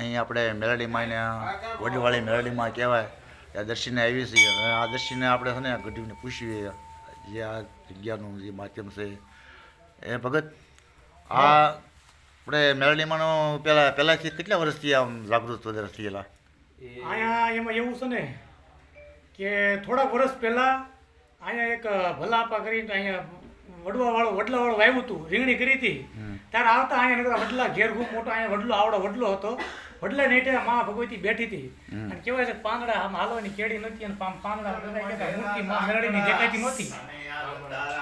અહીં આપણે મેલડીમાં એને વડવાળી મેલડીમાં કહેવાય ત્યાં દર્શીને આવી છીએ. અને આ દર્શીને આપણે છે ને ગઢવીને પૂછીએ જે આ જગ્યાનું જે માધ્યમ છે. એ ભગત આ આપણે મેલડીમાંનો પહેલાં પહેલાંથી કેટલા વર્ષથી આમ જાગૃત વધારે થયેલા? અહીંયા એમાં એવું છે ને કે થોડાક વર્ષ પહેલાં અહીંયા એક ભલાપા કરીને અહીંયા વડવા વાળો વડલા વાળો વાવ્યું હતું રીંગણી કરી હતી. ત્યારે આવતા અહીંયા વડલા ઘેર ખૂબ મોટો અહીંયા વડલો આવડો વડલો હતો. વડલા નેટે મા ભગવતી બેઠી હતી. અને કહેવાય છે કે પાંદડા આમ હાલવાની કેડી નથી અને પામ પાંદડા મૂર્તિ માં મેળડીની દેખાતી નહોતી.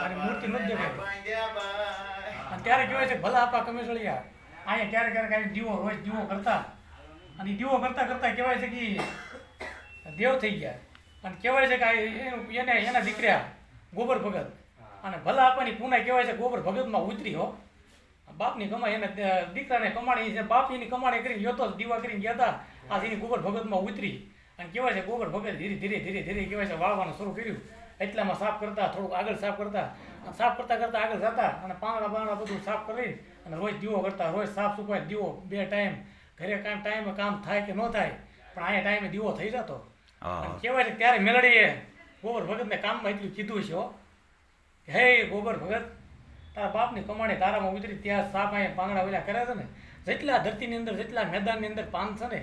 અને મૂર્તિ નથી દેખાતી. અને ત્યારે કહેવાય છે ભલા આપા કમેસળિયા અહીંયા ક્યારેક ક્યારેક આવી દીવો રોજ દીવો કરતા. અને દીવો કરતા કરતા કહેવાય છે કે દેવ થઈ ગયા. અને કહેવાય છે કે આ એનું- એને એના દીકરા ગોબર ભગત. અને ભલા આપવાની પુના કહેવાય છે ગોબર ભગતમાં ઉતરી હો. બાપની કમાઈ એને દીકરાને કમાણી છે બાપ એની કમાણી કરીને ગયો દીવા કરીને ગયા હતા આ એની ગોબર ભગતમાં ઉતરી. અને કહેવાય છે ગોબર ભગત ધીરે ધીરે ધીરે ધીરે કહેવાય છે વાળવાનું શરૂ કર્યું. એટલામાં સાફ કરતા થોડુંક આગળ સાફ કરતા. અને સાફ કરતા કરતા આગળ જતા અને પાંદડા પાંદડા બધું સાફ કરી અને રોજ દીવો કરતા. રોજ સાફ સુપાય દીવો બે ટાઈમ. ઘરે કામ ટાઈમે કામ થાય કે ન થાય પણ અહીંયા ટાઈમે દીવો થઈ જતો. કહેવાય છે ત્યારે મેલડીએ ગોબર ભગતને કામમાં એટલું કીધું છે હો. કે હે ગોબર ભગત તારા બાપની કમાણી તારામાં ઉતરી ત્યાં સાપ અહીંયા પાંગડા ઓલા કરે છે ને? જેટલા ધરતીની અંદર જેટલા મેદાનની અંદર પાન છે ને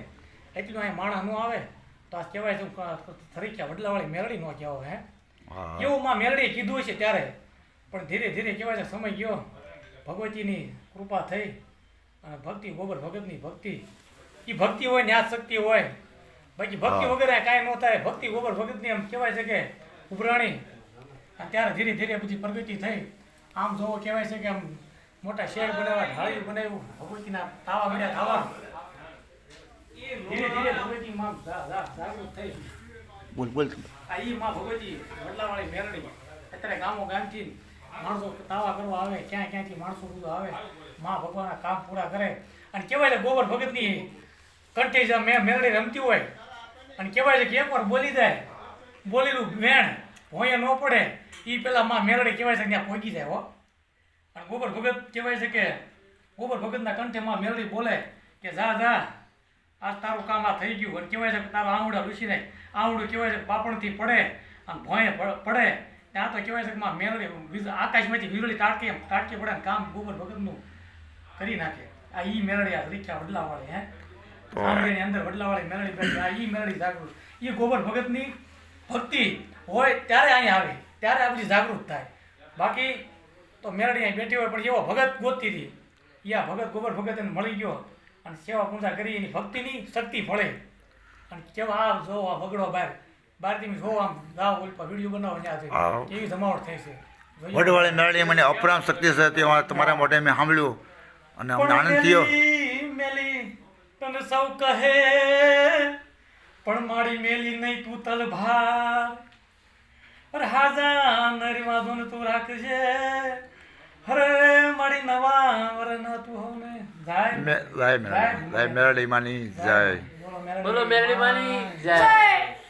એટલું અહીંયા માણસ ન આવે. તો આ કહેવાય છે થરીક્યા વડલાવાળી મેલડી ન કહેવાય હે? એવું માં મેલડીએ કીધું છે ત્યારે. પણ ધીરે ધીરે કહેવાય છે સમય ગયો. ભગવતીની કૃપા થઈ અને ભક્તિ ગોબર ભગતની ભક્તિ. એ ભક્તિ હોય ન્યાસ શક્તિ હોય. બાકી ભક્તિ વગેરે કાંઈ ન થાય. ભક્તિ ગોબર ભગતની એમ કહેવાય છે કે ઉભરાણી. અને ત્યારે ધીરે ધીરે બધી પ્રગતિ થઈ. આમ જોવો કહેવાય છે કે આમ મોટા શેર બનાવ્યા ઢાળિયું બનાવ્યું ભગવતીના તાવા મળ્યા તાવા ધીરે ધીરે ભગવતી માં જાગૃત થઈ બોલ બોલ. આ ઈ માં ભગવતી વડલાવાળી મેરણી અત્યારે ગામો ગામથી માણસો તાવા કરવા આવે ક્યાં ક્યાંથી માણસો બધું આવે માં ભગવાનના કામ પૂરા કરે. અને કહેવાય છે ગોબર ભગતની કંઠે મેં મેરણી રમતી હોય. અને કહેવાય છે કે એકવાર બોલી જાય બોલેલું વેણ હોય ન પડે. એ પેલા માં મેલડી કહેવાય છે ત્યાં પહોંચી જાય હો. પણ ગોબર ભગત કહેવાય છે કે ગોબર ભગતના કંઠે માં મેલડી બોલે કે જા જા આજ તારું કામ આ થઈ ગયું. અને કહેવાય છે કે તારા આંવડા લૂસી નાખ. આંવડું કહેવાય છે કે પાપણથી પડે અને ભોંય પ- પડે. ત્યાં તો કહેવાય છે કે માં મેલડી આકાશમાંથી વીજળી તાટકે તાટકે પડે અને કામ ગોબર ભગતનું કરી નાખે. આ ઈ મેલડી આ રીખ્યા વડલાવાળી હે. આંગળીની અંદર વડલાવાળી મેલડી આ ઈ મેલડી જાગૃત. એ ગોબર ભગતની ભક્તિ હોય ત્યારે અહીંયા આવે. ત્યારે આ બધી જાગૃત થાય. બાકી તો મેરડી અહીં બેઠી હોય પણ એવો ભગત ગોતતી હતી એ આ ભગત ગોબર ભગત એને મળી ગયો અને સેવા પૂજા કરી એની ભક્તિની શક્તિ ફળે. અને કેવા આ જો આ બગડો બહાર બહારથી જો આમ જાઓ ઓલ પર વીડિયો બનાવો. ત્યાં એવી જમાવટ થઈ છે. વડવાળી નળી મને અપરામ શક્તિ છે તે વાત તમારા મોઢે મેં સાંભળ્યું. અને અમને આનંદ થયો. તને સૌ કહે પણ મારી મેલી નહીં તું તલભાર. વાંધો તું રાખજે. હરે મારી નવા વરન તું હોને જાય. મે- જય મેલડી માની જય બોલો મેરડી માની જય. જય.